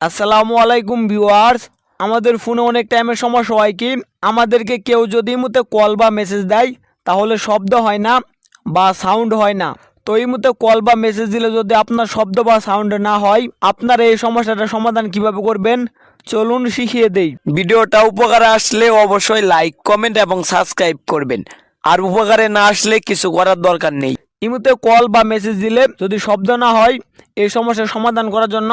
আসসালামু আলাইকুম ভিউয়ার্স। আমাদের ফোনে অনেক টাইমের সমস্যা হয় কি, আমাদেরকে কেউ যদি মুহূর্তে কল বা মেসেজ দেয়, তাহলে শব্দ হয় না বা সাউন্ড হয় না। তো এই মুহূর্তে কল বা মেসেজ দিলে যদি আপনার শব্দ বা সাউন্ড না হয়, আপনার এই সমস্যাটা সমাধান কীভাবে করবেন? চলুন শিখিয়ে দেই। ভিডিওটা উপকারে আসলে অবশ্যই লাইক কমেন্ট এবং সাবস্ক্রাইব করবেন। আর উপকারে না আসলে কিছু করার দরকার নেই। এই মুহূর্তে কল বা মেসেজ দিলে যদি শব্দ না হয়, এই সমস্যার সমাধান করার জন্য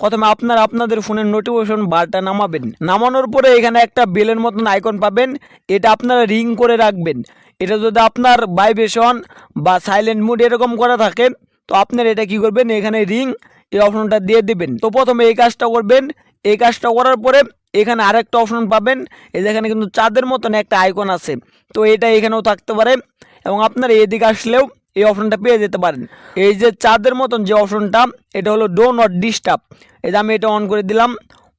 প্রথমে আপনার আপনাদের ফোনের নোটিফিকেশন বারটা নামাবেন। নামানোর পরে এখানে একটা বেলের মতন আইকন পাবেন। এটা আপনারা রিং করে রাখবেন। এটা যদি আপনার ভাইব্রেশন বা সাইলেন্ট মুড এরকম করা থাকে, তো আপনার এটা কি করবেন? এখানে রিং এই অপশনটা দিয়ে দেবেন। তো প্রথমে এই কাজটা করবেন। এই কাজটা করার পরে এখানে আরেকটা অপশন পাবেন। এই যে এখানে কিন্তু চাঁদের মতন একটা আইকন আছে। তো এটা এখানেও থাকতে পারে। এবং আপনারা এদিকে আসলেও এই অপশনটা পেয়ে যেতে পারেন। এই যে চাঁদের মতন যে অপশনটা, এটা হলো ডো নট ডিস্টার্ব এই যে আমি এটা অন করে দিলাম।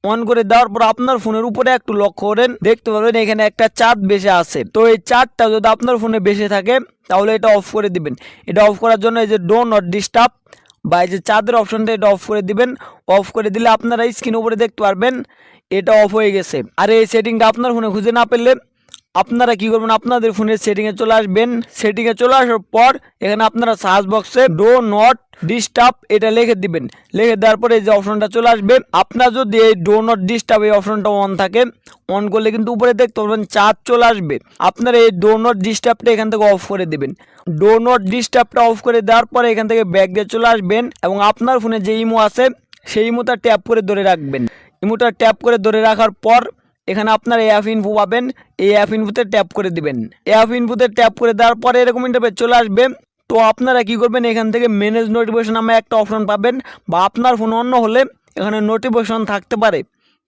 অন করে দেওয়ার পর আপনার ফোনের উপরে একটু লক্ষ্য করেন, দেখতে পাবেন এখানে একটা চাঁদ বেশি আছে। তো এই চাঁদটা যদি আপনার ফোনে বেশি থাকে, তাহলে এটা অফ করে দিবেন। এটা অফ করার জন্য এই যে ডো নট ডিস্টার্ব বা এই যে চাঁদের অপশনটা এটা অফ করে দিবেন। অফ করে দিলে আপনারা স্ক্রিন উপরে দেখতে পারবেন, এটা অফ হয়ে গেছে। আর এই সেটিংটা আপনার ফোনে খুঁজে না পেলে আপনারা কি করবেন? আপনাদের ফোনের সেটিংয়ে চলে আসবেন। সেটিংয়ে চলে আসার পর এখানে আপনারা সার্চ বক্সে ডো নট ডিস্টার্ব এটা লিখে দিবেন। লিখে দেওয়ার পরে এই যে অপশনটা চলে আসবে। আপনার যদি এই ডো নট ডিস্টার্ব এই অপশনটা অন থাকে অন করলে কিন্তু উপরে দেখতে পারবেন চার্জ চলে আসবে। আপনারা এই ডো নট ডিস্টার্বটা এখান থেকে অফ করে দেবেন। ডো নট ডিস্টার্বটা অফ করে দেওয়ার পরে এখান থেকে ব্যাক দিয়ে চলে আসবেন এবং আপনার ফোনে যে ইমো আছে, সেই ইমোটা ট্যাপ করে ধরে রাখবেন। ইমোটা ট্যাপ করে ধরে রাখার পর এখানে আপনার এই অ্যাপ পাবেন, এই অ্যাপ ইনফোতে ট্যাপ করে দিবেন। অ্যাপ ইনফোতে ট্যাপ করে দেওয়ার পরে এরকম ইন্টারপেজ চলে আসবে। তো আপনারা কি করবেন, এখান থেকে ম্যানেজ নোটিফিকেশন নামে একটা অপশন পাবেন বা আপনার ফোন অন্য হলে এখানে নোটিফিকেশন থাকতে পারে।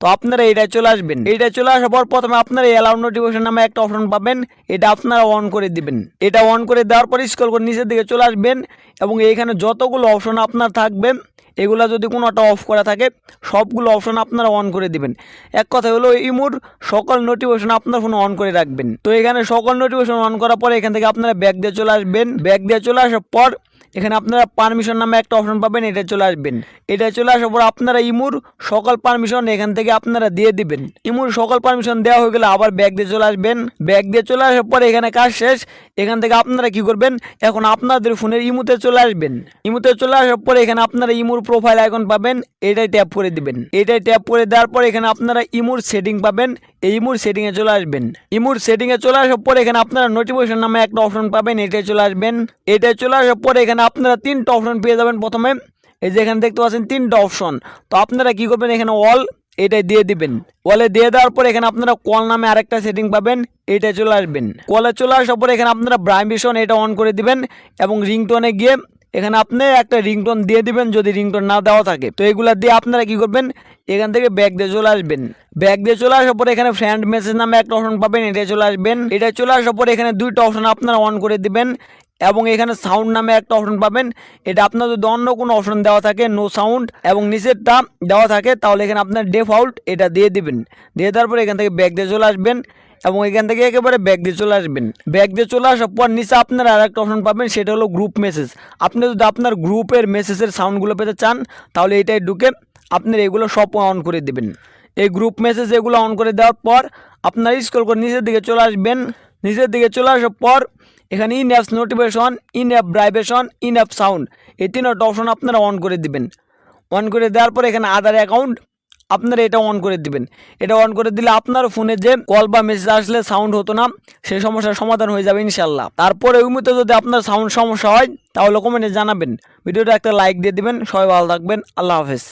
তো আপনারা এইটাই চলে আসবেন। এইটা চলে আসার পর প্রথমে আপনারা অ্যালাউ নোটিফিকেশন নামে একটা অপশন পাবেন। এটা আপনারা অন করে দিবেন। এটা অন করে দেওয়ার পর স্ক্রল করে নিচের দিকে চলে আসবেন এবং এইখানে যতগুলো অপশন আপনার থাকবে এগুলা যদি কোনোটা অফ করা থাকে, সবগুলো অপশান আপনারা অন করে দিবেন। এক কথা হলো ইমুর সকল নোটিফিকেশন আপনার ফোনে অন করে রাখবেন। তো এখানে সকল নোটিফিকেশন অন করার পরে এখান থেকে আপনারা ব্যাগ দিয়ে চলে আসবেন। ব্যাগ দিয়ে চলে আসার পর এখানে আপনারা পারমিশন নামে একটা অপশন পাবেন, এটা চলে আসবেন। এটা চলে আসার পর আপনারা ইমুর সকল পারমিশন এখান থেকে আপনারা দিয়ে দিবেন। ইমুর সকল পারমিশন দেওয়া হয়ে গেলে আবার ব্যাগ দিয়ে চলে আসবেন। ব্যাগ দিয়ে চলে আসার পর এখানে কাজ শেষ। এখান থেকে আপনারা কি করবেন? এখন আপনাদের ফোনের ইমুতে চলে আসবেন। ইমুতে চলে আসার পরে এখানে আপনারা ইমুর প্রোফাইল আইকন পাবেন। এটাই ট্যাপ করে দিবেন। এটাই ট্যাপ করে দেওয়ার পর এখানে আপনারা ইমুর সেটিং পাবেন। এই ইমুর সেটিংয়ে চলে আসবেন। ইমুর সেটিংয়ে চলে আসার পরে এখানে আপনারা নোটিফিকেশন নামে একটা অপশন পাবেন। এটাই চলে আসবেন। এটাই চলে আসার পরে এখানে আপনারা তিনটা অপশন পেয়ে যাবেন প্রথমে। এই যে এখানে দেখতে পাচ্ছেন তিনটা অপশন তো আপনারা কি করবেন, এখানে অল এটাই দিয়ে দিবেন। কলে দিয়ে দেওয়ার পর এখানে আপনারা কল নামে আরেকটা সেটিং পাবেন এটা চলে আসবেন। কলে চলে আসার পর এখানে আপনারা ব্রাইমিশন এটা অন করে দিবেন এবং রিংটোনে গিয়ে এখানে আপনি একটা রিংটোন দিয়ে দিবেন যদি রিংটোন না দেওয়া থাকে। তো এগুলা দিয়ে আপনারা কি করবেন, এখান থেকে ব্যাগ দিয়ে চলে আসবেন। ব্যাগ দিয়ে চলে আসার পর এখানে ফ্রেন্ড মেসেজ নামে একটা অপশন পাবেন এটা চলে আসবেন। এটা চলে আসার পর এখানে দুইটা অপশন আপনারা অন করে দিবেন। এবং এখানে সাউন্ড নামে একটা অপশন পাবেন। এটা আপনার যদি অন্য কোনো অপশন দেওয়া থাকে নো সাউন্ড এবং নিচেরটা দেওয়া থাকে, তাহলে এখানে আপনার ডিফল্ট এটা দিয়ে দিবেন। দিয়ে দেওয়ার পর এখান থেকে ব্যাগ দিয়ে চলে আসবেন, এবং এখান থেকে একেবারে ব্যাগ দিয়ে চলে আসবেন। ব্যাগ দিয়ে চলে আসার পর নিচে আপনারা আর একটা অপশন পাবেন, সেটা হলো গ্রুপ মেসেজ আপনি যদি আপনার গ্রুপের মেসেজের সাউন্ডগুলো পেতে চান, তাহলে এটাই ঢুকে আপনার এগুলো সব অন করে দেবেন। এই গ্রুপ মেসেজ এগুলো অন করে দেওয়ার পর আপনার স্ক্রল করে নিচের দিকে চলে আসবেন। নিচের দিকে চলে আসার পর এখানে in apps notification in app vibration in app sound এই তিনটা অপশন আপনারা অন করে দিবেন। অন করে দেওয়ার পর এখানে আধার অ্যাকাউন্ট আপনারা এটা অন করে দিবেন। এটা অন করে দিলে আপনার ফোনে যে কল বা মেসেজ আসলে সাউন্ড হতো না, সেই সমস্যার সমাধান হয়ে যাবে ইনশাল্লাহ তারপরে ওই মতো যদি আপনার সাউন্ড সমস্যা হয়, তাহলে কমেন্টে জানাবেন। ভিডিওটা একটা লাইক দিয়ে দিবেন। সবাই ভালো থাকবেন। আল্লাহ হাফেজ।